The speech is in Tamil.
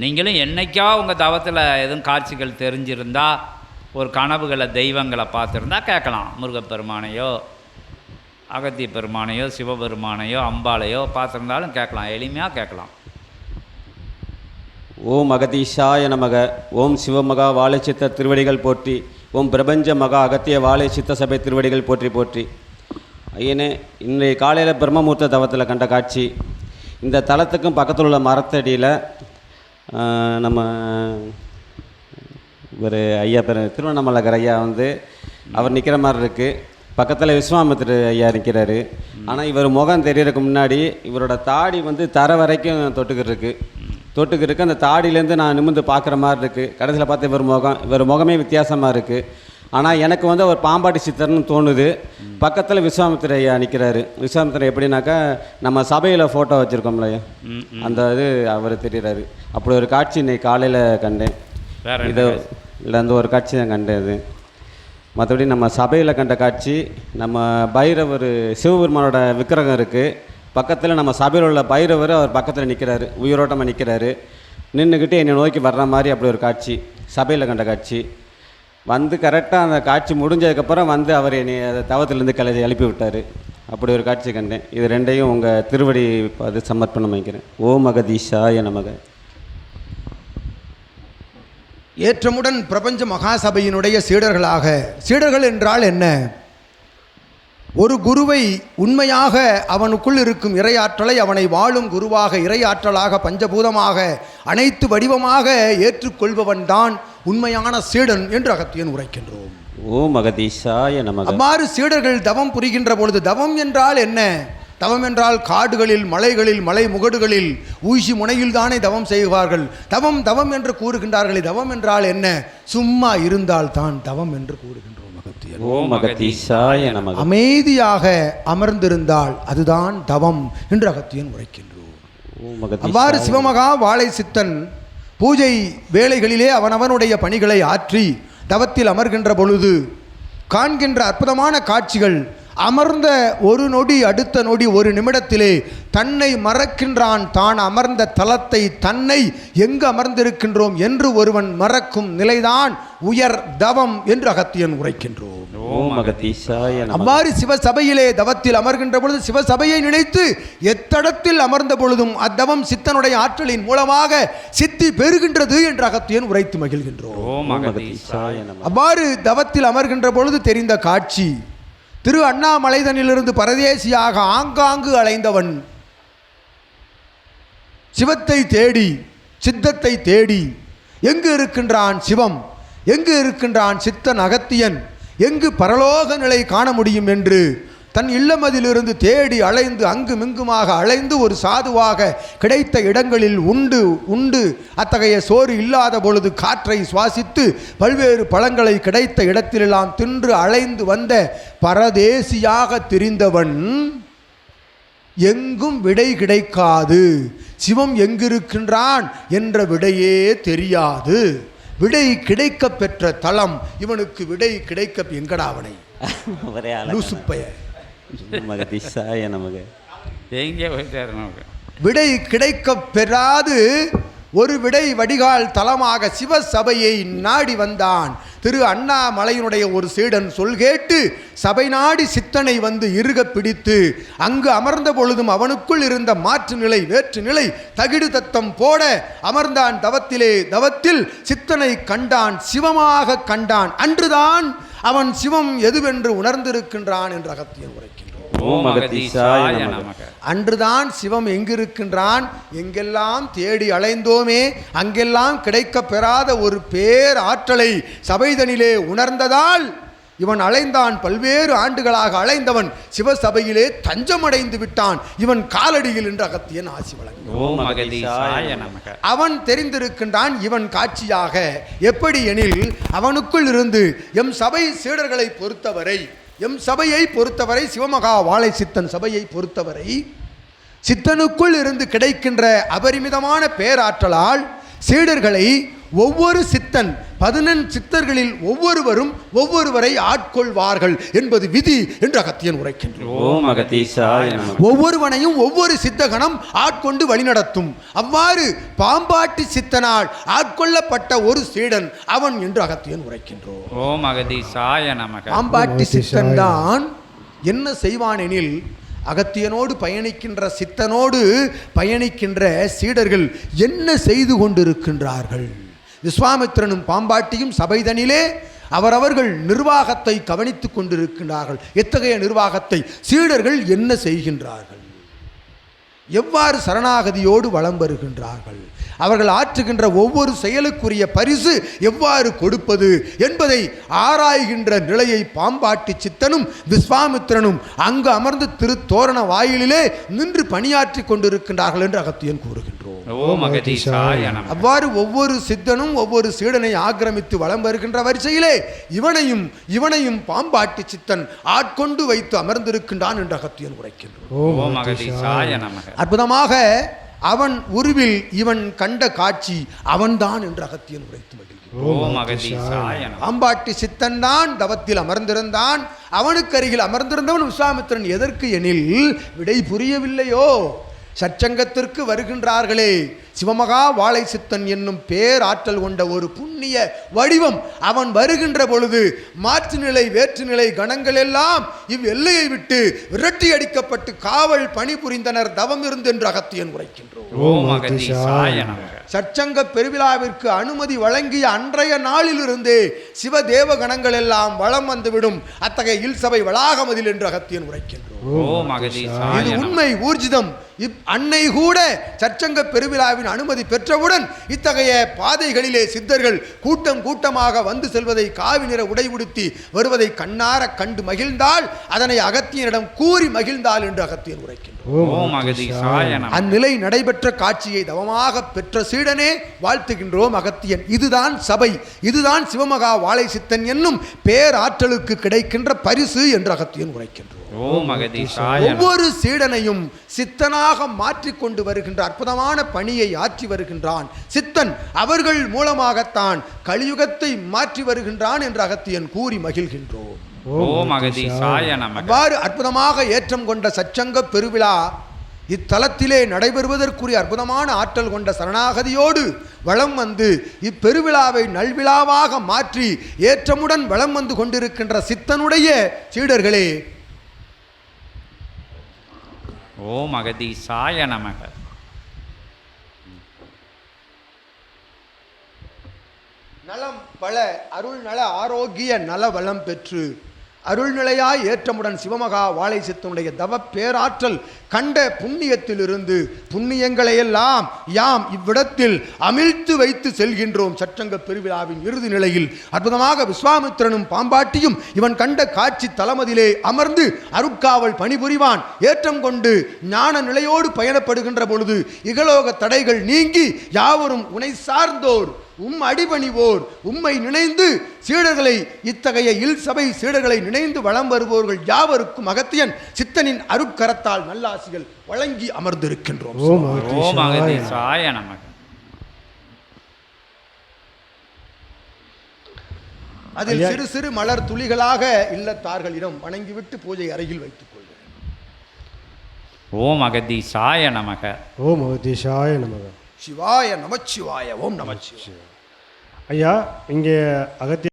நீங்களும் என்னைக்கா உங்கள் தவத்தில் எதுவும் காட்சிகள் தெரிஞ்சிருந்தா ஒரு கனவுகளை தெய்வங்களை பார்த்துருந்தா கேட்கலாம். முருகப்பெருமானையோ அகத்திய பெருமானையோ சிவபெருமானையோ அம்பாளையோ பார்த்துருந்தாலும் கேட்கலாம். எளிமையாக கேட்கலாம். ஓம் அகதீஷாய நமக. ஓம் சிவமகா வாழைச்சித்த திருவடிகள் போற்றி. ஓம் பிரபஞ்ச மகா அகத்திய வாழை சித்த சபை திருவடிகள் போற்றி போற்றி. ஐயனே இன்றைய காலையில் பிரம்மமூர்த்த தவத்தில் கண்ட காட்சி. இந்த தலத்துக்கும் பக்கத்தில் உள்ள மரத்தடியில் நம்ம ஒரு ஐயா பேர் திருவண்ணாமலைக்கர் ஐயா வந்து அவர் நிற்கிற மாதிரி இருக்குது பக்கத்தில் விஸ்வாமித்திர ஐயா நிற்கிறாரு ஆனால் இவர் முகம் தெரியறதுக்கு முன்னாடி இவரோட தாடி வந்து தர வரைக்கும் தொட்டுக்கிட்டு இருக்கு. தொட்டுக்கிட்டு இருக்கு. அந்த தாடியிலேருந்து நான் நிமிர்ந்து பார்க்குற மாதிரி இருக்குது கடைசியில் பார்த்து இவர் முகம் இவர் முகமே வித்தியாசமாக இருக்குது ஆனால் எனக்கு வந்து அவர் பாம்பாட்டி சித்தர்னு தோணுது. பக்கத்தில் விஸ்வாமித்திர ஐயா நிற்கிறாரு விஸ்வாமித்திர எப்படின்னாக்கா நம்ம சபையில் ஃபோட்டோ வச்சுருக்கோம்ல அந்த இது அவர் தெரிகிறாரு அப்படி ஒரு காட்சி இன்னைக்கு காலையில் கண்டேன். இது இல்லை அந்த ஒரு காட்சி தான் கண்டேன் இது மற்றபடி நம்ம சபையில் கண்ட காட்சி நம்ம பைரவர் சிவபெருமானோட விக்கிரகம் இருக்குது பக்கத்தில் நம்ம சபையில் உள்ள பைரவர் அவர் பக்கத்தில் நிற்கிறாரு உயிரோட்டமாக நிற்கிறாரு நின்றுக்கிட்டு என்னை நோக்கி வர்ற மாதிரி அப்படி ஒரு காட்சி. சபையில் கண்ட காட்சி. வந்து கரெக்டாக அந்த காட்சி முடிஞ்சதுக்கப்புறம் வந்து அவர் என்னை அதை தவத்திலேருந்து கிளறி எழுப்பி விட்டார் அப்படி ஒரு காட்சி கண்டேன். இது ரெண்டையும் உங்கள் திருவடி அது சமர்ப்பணம் வைக்கிறேன். ஓ மகதீஷாய நமக. ஏற்றமுடன் பிரபஞ்ச மகாசபையினுடைய சீடர்களாக சீடர்கள் என்றால் என்ன? ஒரு குருவை உண்மையாக அவனுக்குள் இருக்கும் இறையாற்றலை அவனை வாழும் குருவாக இறையாற்றலாக பஞ்சபூதமாக அனைத்து வடிவமாக ஏற்றுக்கொள்பவன்தான் உண்மையான சீடன் என்று அகத்தியன் உரைக்கின்றோம். ஓ மகதீஷாய நமக. அவ்வாறு சீடர்கள் தவம் புரிகின்ற பொழுது தவம் என்றால் என்ன? தவம் என்றால் காடுகளில் மலைகளில் மலை முகடுகளில் ஊசி முனையில் தானே தவம் செய்வார்கள். தவம் தவம் என்று கூறுகின்றார்களே தவம் என்றால் என்ன? சும்மா இருந்தால் தான் தவம் என்று கூறுகின்றோம் அகத்தியர் ஓ மகதீஷாய நமக. அமைதியாக அமர்ந்திருந்தால் அதுதான் தவம் என்று அகத்தியன் உரைக்கின்றோம். அவ்வாறு சிவமகா வாழை சித்தன் பூஜை வேளைகளிலே அவனவனுடைய பணிகளை ஆற்றி தவத்தில் அமர்கின்ற பொழுது காண்கின்ற அற்புதமான காட்சிகள் அமர்ந்த ஒரு நொடி அடுத்த நொடி ஒரு நிமிடத்திலே தன்னை மறக்கின்றான். தான் அமர்ந்த தலத்தை தன்னை எங்கு அமர்ந்திருக்கின்றோம் என்று ஒருவன் மறக்கும் நிலைதான் உயர் தவம் என்று அகத்தியன் உரைக்கின்றோம். அவ்வாறு சிவசபையிலே தவத்தில் அமர்கின்ற பொழுது சிவசபையை நினைத்து எத்தடத்தில் அமர்ந்த பொழுதும் அத்தவம் சித்தனுடைய ஆற்றலின் மூலமாக சித்தி பெறுகின்றது என்று அகத்தியன் உரைத்து மகிழ்கின்றோம். அவ்வாறு தவத்தில் அமர்கின்ற பொழுது தெரிந்த காட்சி திரு அண்ணாமலைதனிலிருந்து பரதேசியாக ஆங்காங்கு அலைந்தவன் சிவத்தை தேடி சித்தத்தை தேடி எங்கு இருக்கின்றான் சிவம் எங்கு இருக்கின்றான் சித்தன் அகத்தியன் எங்கு பரலோக நிலை காண முடியும் என்று தன் இல்லமதிலிருந்து தேடி அலைந்து அங்கும் இங்குமாக அலைந்து ஒரு சாதுவாக கிடைத்த இடங்களில் உண்டு உண்டு. அத்தகைய சோறு இல்லாத பொழுது காற்றை சுவாசித்து பல்வேறு பழங்களை கிடைத்த இடத்திலெல்லாம் தின்று அலைந்து வந்த பரதேசியாக தெரிந்தவன் எங்கும் விடை கிடைக்காது. சிவம் எங்கிருக்கின்றான் என்ற விடையே தெரியாது. விடை கிடைக்க பெற்ற தலம் இவனுக்கு விடை கிடைக்க எங்கடாவனை லூசுப்பைய. நமக்கு. விடை கிடைக்க பெறாது ஒரு விடை வடிகால் தலமாக சிவசபையை நாடி வந்தான். திரு அண்ணாமலையினுடைய ஒரு சீடன் சொல் கேட்டு சபை நாடி சித்தனை வந்து இருக பிடித்து அங்கு அமர்ந்த பொழுதும் அவனுக்குள் இருந்த மாற்று நிலை வேற்று நிலை தகிடு தத்தம் போட அமர்ந்தான் தவத்திலே தவத்தில் சித்தனை கண்டான் சிவமாக கண்டான். அன்றுதான் அவன் சிவம் எதுவென்று உணர்ந்திருக்கின்றான் என்று அகத்தியன் உரைக்கின்றான் நமக. அன்றுதான் சிவம் எங்கிருக்கின்றான் எங்கெல்லாம் தேடி அலைந்தோமே அங்கெல்லாம் கிடைக்கப் பெறாத ஒரு பேர் ஆற்றலை சபைதனிலே உணர்ந்ததால் இவன் அலைந்தான் பல்வேறு ஆண்டுகளாக அலைந்தவன் சிவசபையிலே தஞ்சமடைந்து விட்டான். இவன் காலடியில் என்று அகத்தியன் ஆசி வழங்க அவன் தெரிந்திருக்கின்றான் இவன் காட்சியாக. எப்படி எனில் அவனுக்குள் இருந்து எம் சபை சீடர்களை பொறுத்தவரை எம் சபையை பொறுத்தவரை சிவமகா வாழை சித்தன் சபையை பொறுத்தவரை சித்தனுக்குள் இருந்து கிடைக்கின்ற அபரிமிதமான பேராற்றலால் சீடர்களை ஒவ்வொரு சித்தன் பதினெண் சித்தர்களில் ஒவ்வொருவரும் ஒவ்வொருவரை ஆட்கொள்வார்கள் என்பது விதி என்று அகத்தியன் நமக. ஒவ்வொருவனையும் ஒவ்வொரு சித்தகணம் ஆட்கொண்டு வழிநடத்தும். அவ்வாறு பாம்பாட்டி சித்தனால் ஆட்கொள்ளப்பட்ட ஒரு சீடன் அவன் என்று அகத்தியன் உரைக்கின்றோம். ஓம் அகதீசாய நமக. பாம்பாட்டி சித்தன் தான் என்ன செய்வானெனில் அகத்தியனோடு பயணிக்கின்ற சித்தனோடு பயணிக்கின்ற சீடர்கள் என்ன செய்து கொண்டிருக்கின்றார்கள்? விஸ்வாமித்திரனும் பாம்பாட்டியும் சபைதனிலே அவரவர்கள் நிர்வாகத்தை கவனித்துக் கொண்டிருக்கின்றார்கள். எத்தகைய நிர்வாகத்தை? சீடர்கள் என்ன செய்கின்றார்கள்? எவ்வாறு சரணாகதியோடு வலம் வருகின்றார்கள்? அவர்கள் ஆற்றுகின்ற ஒவ்வொரு செயலுக்குரிய பரிசு எவ்வாறு கொடுப்பது என்பதை ஆராய்கின்ற நிலையை பாம்பாட்டி சித்தனும் விஸ்வாமித்திரனும் அங்கு அமர்ந்து திருத்தோரண வாயிலிலே நின்று பணியாற்றி கொண்டிருக்கின்றார்கள் என்று அகத்தியன் கூறுகின்றோம். அவ்வாறு ஒவ்வொரு சித்தனும் ஒவ்வொரு சீடனை ஆக்கிரமித்து வலம் வருகின்ற வரிசையிலே இவனையும் இவனையும் பாம்பாட்டி சித்தன் ஆட்கொண்டு வைத்து அமர்ந்திருக்கின்றான் என்று அகத்தியன் உரைக்கின்றோம் அற்புதமாக அவன் உருவில் இவன் கண்ட காட்சி அவன்தான் என்று அகத்தியன் உரைத்து மகிழ்கிறான். பாம்பாட்டி சித்தன் தான் தவத்தில் அமர்ந்திருந்தான். அவனுக்கு அருகில் அமர்ந்திருந்தவன் விஸ்வாமித்திரன் எதற்கு எனில் விடை புரியவில்லையோ. சச்சங்கத்திற்கு வருகின்றார்களே. சிவமகா வாழை சித்தன் என்னும் பேராற்றல் கொண்ட ஒரு புண்ணிய வடிவம் அவன் வருகின்ற பொழுது மாற்றுநிலை வேற்றுநிலை கணங்கள் எல்லாம் இவ் எல்லையை விட்டு விரட்டி அடிக்கப்பட்டு காவல் பணிபுரிந்தனர் தவம் இருந்து என்று அகத்தியன் உரைக்கின்றோம். சச்சங்க பெருவிழாவிற்கு அனுமதி வழங்கிய அன்றைய நாளிலிருந்தே சிவ தேவ கணங்கள் எல்லாம் வளம் வந்துவிடும். அத்தகைய இல் சபை வளாகமதில் என்று அகத்தியன் உரைக்கின்றோம். இது உண்மை ஊர்ஜிதம். இப் அன்னை கூட சச்சங்க பெருவிழாவின் அனுமதி பெற்றவுடன் இத்தகைய பாதைகளிலே சித்தர்கள் கூட்டம் கூட்டமாக வந்து செல்வதை காவி நிற உடை உடுத்தி வருவதை கண்ணார கண்டு மகிழ்ந்தால் அதனை அகத்தியனிடம் கூறி மகிழ்ந்தாள் என்று அகத்தியன் உரைக்கின்றோம் அந்நிலை நடைபெற்ற காட்சியை தவமாக பெற்ற சீடனே வாழ்த்துகின்றோம் அகத்தியன். இதுதான் சபை. இதுதான் சிவமகா வாழை சித்தன் என்னும் பேராற்றலுக்கு கிடைக்கின்ற பரிசு என்று அகத்தியன் உரைக்கின்றோம் ஓம் ஒவ்வொரு சீடனையும் சித்தனாக மாற்றிக்கொண்டு வருகின்ற அற்புதமான பணியை ஆற்றி வருகின்றான். சித்தன் அவர்கள் மூலமாகத்தான் கலியுகத்தை மாற்றி வருகின்றான் என்று அகத்தியன் கூறி மகிழ்கின்றோம். ஓம் அவ்வாறு அற்புதமாக ஏற்றம் கொண்ட சச்சங்க பெருவிழா இத்தலத்திலே நடைபெறுவதற்குரிய அற்புதமான ஆற்றல் கொண்ட சரணாகதியோடு வளம் வந்து இப்பெருவிழாவை நல்விழாவாக மாற்றி ஏற்றமுடன் வளம் வந்து கொண்டிருக்கின்ற சித்தனுடைய சீடர்களே ஓம் அகதீசாய நமக. நலம் பல அருள் நல ஆரோக்கிய நல வளம் பெற்று அருள்நிலையாய் ஏற்றமுடன் சிவமகா வாழை சித்தனுடைய தவ பேராற்றல் கண்ட புண்ணியத்திலிருந்து புண்ணியங்களையெல்லாம் யாம் இவ்விடத்தில் அமிழ்த்து வைத்து செல்கின்றோம் சற்றங்க பெருவிழாவின் இறுதி நிலையில். அற்புதமாக விஸ்வாமித்திரனும் பாம்பாட்டியும் இவன் கண்ட காட்சி தலமதிலே அமர்ந்து அருட்காவல் பணிபுரிவான். ஏற்றம் கொண்டு ஞான நிலையோடு பயணப்படுகின்ற பொழுது இகலோக தடைகள் நீங்கி யாவரும் உனை சார்ந்தோர். உம் அடிபணிவோர் உம்மை நினைந்து சீடர்களை இத்தகைய இல் சபை சீடர்களை நினைந்து வளம் வருவோர்கள் யாவருக்கும் அகத்தியன் சித்தனின் அருட்கரத்தால் நல்லாசிகள் வழங்கி அமர்ந்திருக்கின்றோம். அகதீசாய அதில் சிறு சிறு மலர் துளிகளாக இல்லத்தார்களிடம் வணங்கிவிட்டு பூஜை அறையில் வைத்துக் கொள்கிறேன் ஓம் அகதீசாய நமக. ஓம் அகத்தீசாய நமக. சிவாய நமச்சிவாய ஓம் நமச்சிவாய. ஐயா இங்கே அகத்திய